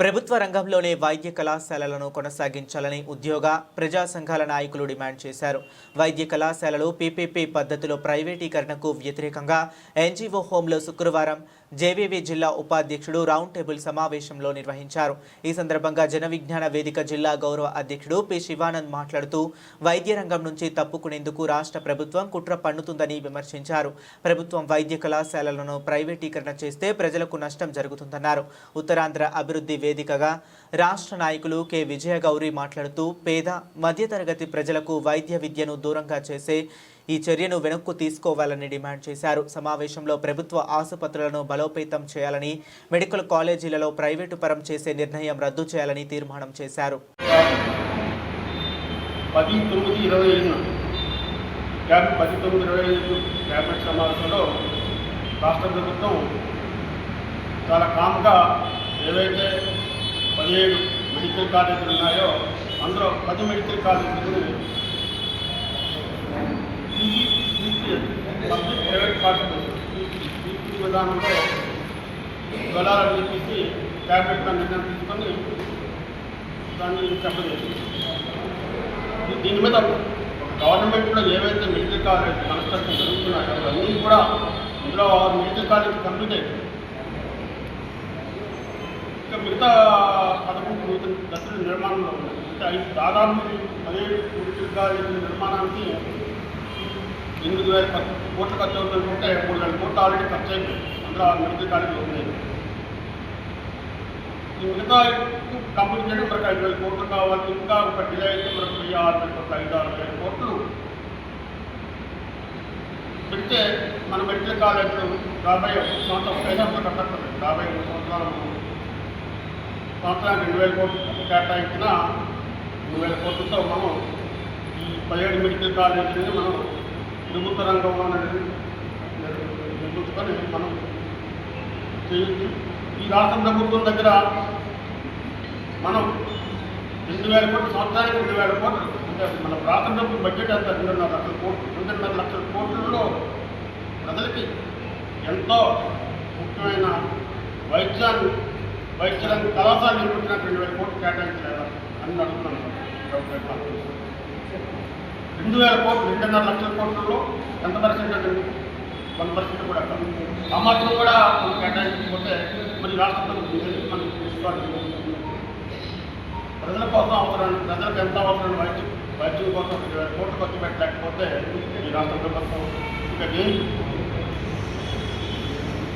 ప్రభుత్వ రంగంలోనే వైద్య కళాశాలలను కొనసాగించాలని ఉద్యోగ ప్రజా సంఘాల నాయకులు డిమాండ్ చేశారు. వైద్య కళాశాలలు పీపీపీ పద్ధతిలో ప్రైవేటీకరణకు వ్యతిరేకంగా ఎన్జీఓ హోంలో శుక్రవారం జేవీవీ జిల్లా ఉపాధ్యక్షుడు రౌండ్ టేబుల్ సమావేశంలో నిర్వహించారు. ఈ సందర్భంగా జన విజ్ఞాన వేదిక జిల్లా గౌరవ అధ్యక్షుడు పి. శివానంద్ మాట్లాడుతూ వైద్య రంగం నుంచి తప్పుకునేందుకు రాష్ట్ర ప్రభుత్వం కుట్ర పన్నుతుందని విమర్శించారు. ప్రభుత్వం వైద్య కళాశాలలను ప్రైవేటీకరణ చేస్తే ప్రజలకు నష్టం జరుగుతుందన్నారు. ఉత్తరాంధ్ర అభివృద్ధి వేదికగా రాష్ట్ర నాయకులు కె. విజయగౌరి మాట్లాడుతూ పేద మధ్యతరగతి ప్రజలకు వైద్య విద్యను దూరంగా చేసే ఈ చర్యను వెనక్కు తీసుకోవాలని డిమాండ్ చేశారు. సమావేశంలో ప్రభుత్వ ఆసుపత్రులను బలోపేతం చేయాలని మెడికల్ కాలేజీలలో ప్రైవేటు పరం చేసే నిర్ణయం రద్దు చేయాలని తీర్మానం చేశారు. పది తొమ్మిది ఇరవై ఐదున పది తొమ్మిది ఇరవై ఐదు క్యాబినెట్ సమావేశంలో రాష్ట్ర ప్రభుత్వం చాలా కామ్గా ఏవైతే పదిహేడు మెడికల్ కాలేజీలు ఉన్నాయో అందులో పది మెడికల్ కాలేజీలు పబ్లిక్ ప్రైవేట్ పార్ట్నర్షిప్ ఈ విధానంలో వెళ్ళాలని తీసి ట్యాబ్లెట్ నిర్ణయం తీసుకొని దాన్ని చెప్పలేదు. దీని మీద గవర్నమెంట్లో ఏవైతే మెడికల్ కాలేజ్ కన్స్ట్రక్షన్ జరుగుతున్నాయో అవన్నీ కూడా ఇందులో మెడికల్ కాలేజ్ కంప్లీట్ అయిపోయింది. మిగతా పదకొండు నూతన దశల నిర్మాణంలో ఉన్నాయి అంటే ఐదు దాదాపు పదిహేడు మెడికల్ నిర్మాణానికి ఎనిమిది వేల ఖర్చు కోట్లు ఖర్చు అవుతుందంటే మూడు వేల కోట్లు ఆల్రెడీ ఖర్చు అయిపోయింది. అందులో ఆ మెడికల్ కాలేజీలు ఉన్నాయి ఈ మిగతా కంప్లీట్ చేయడం మనకు ఐదు వేల కోట్లు కావాలి. ఇంకా ఒక డిలే అయితే మనకు వెయ్యి ఆరు వేల కోట్లు ఐదు ఆరు వేల కోట్లు పెడితే మన మెడికల్ కాలేజీలు యాభై సంవత్సరం ఐదు కట్టక్కర్లేదు. యాభై మూడు సంవత్సరాలు సంవత్సరానికి రెండు వేల కోట్లు కేటాయించిన రెండు వేల కోట్లతో మనం ఈ పదిహేడు మెడికల్ కాలేజీని మనం ప్రభుత్వ రంగంలో నిర్మించుకొని మనం చేయొచ్చు. ఈ రాష్ట్ర ప్రభుత్వం దగ్గర మనం రెండు వేల కోట్లు సంవత్సరానికి రెండు వేల కోట్లు అంటే మన రాష్ట్ర ప్రభుత్వం బడ్జెట్ ఎంత? రెండున్నర లక్షల కోట్లు రెండున్నర లక్షల కోట్లలో ప్రజలకి ఎంతో ముఖ్యమైన వైద్యాన్ని వైద్యులకు రంగ కళాశాల నిర్మించిన రెండు వేల కోట్లు కేటాయించలేదా అని అడుగుతున్నాను రెండు వేల కోట్లు రెండున్నర లక్షల కోట్లలో ఎంత పర్సెంట్ ఉంది వన్ పర్సెంట్ కూడా ఆ మాత్రం కూడా మనం కేటాయించకపోతే మరి రాష్ట్ర ప్రభుత్వం మనం తీసుకోవాలి. ప్రజల కోసం అవసరం ప్రజలకు ఎంత అవసరం వైద్యం వైద్యుల కోసం రెండు వేల కోట్లు ఖర్చు పెట్టలేకపోతే ఈ రాష్ట్ర ప్రభుత్వం ఇంకా దేనికి